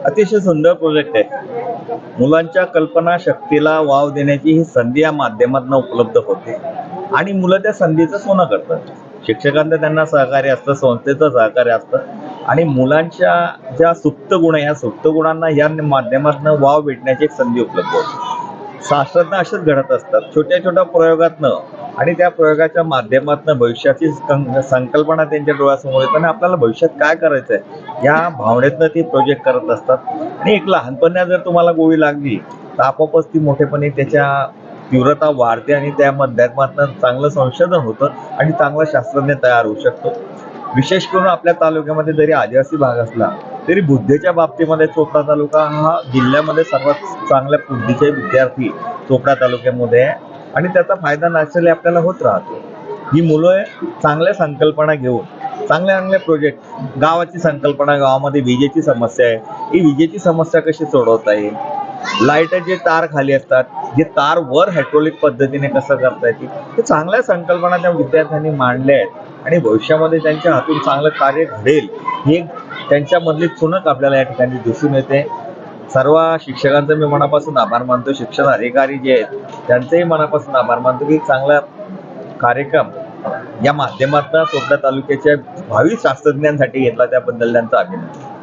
अतिशय सुंदर प्रोजेक्ट आहे. मुलांच्या कल्पना शक्तीला वाव देण्याची ही संधी या माध्यमातून उपलब्ध होते. आणि मुलं त्या संधीचं सोनं करतात. शिक्षकांचं त्यांना सहकार्य असतं संस्थेचं सहकार्य असतं. आणि मुलांच्या ज्या सुप्त गुण आहे या सुप्त गुणांना या माध्यमातून वाव भेटण्याची एक संधी उपलब्ध होते. शास्त्रज्ञ असेच घडत असतात. छोट्या छोट्या प्रयोगातनं आणि त्या प्रयोगाच्या माध्यमातून भविष्याची संकल्पना त्यांच्या डोळ्यासमोर येतात आणि आपल्याला भविष्यात काय करायचं आहे या भावनेतनं ती प्रोजेक्ट करत असतात. आणि एक लहानपणा जर तुम्हाला गोळी लागली तर आपोआपच ती मोठेपणी त्याच्या तीव्रता वाढते आणि त्या माध्यमातून चांगलं संशोधन होतं आणि चांगला शास्त्रज्ञ तयार होऊ शकतो. विशेष करून आपल्या तालुक्यामध्ये जरी आदिवासी भाग असला तरी बुद्धीच्या बाबतीमध्ये चोपडा तालुका हा जिल्ह्यामध्ये सर्वात चांगल्या बुद्धीचे विद्यार्थी चोपडा तालुक्यामध्ये आहे. आणि त्याचा फायदा नॅचरली आपल्याला होत राहतो. ही मुलं चांगल्या संकल्पना घेऊन चांगले चांगले प्रोजेक्ट गावाची संकल्पना गावामध्ये विजेची समस्या आहे. ही विजेची समस्या कशी सोडवता येईल? लाईटचे तार खाली असतात जे तार वर हायड्रोलिक पद्धतीने कसं करता येतील? हे चांगल्या संकल्पना त्या विद्यार्थ्यांनी मांडल्या आहेत. आणि भविष्यामध्ये त्यांच्या हातून चांगलं कार्य घडेल हे त्यांच्यामधली चुणक आपल्याला या ठिकाणी दिसून येते. सर्व शिक्षकांचं मी मनापासून आभार मानतो. शिक्षण अधिकारी जे आहेत त्यांचेही मनापासून आभार मानतो की चांगला कार्यक्रम या माध्यमातून चोपडा तालुक्याच्या भावी शास्त्रज्ञांसाठी घेतला त्याबद्दल त्यांचा अभिनंदन.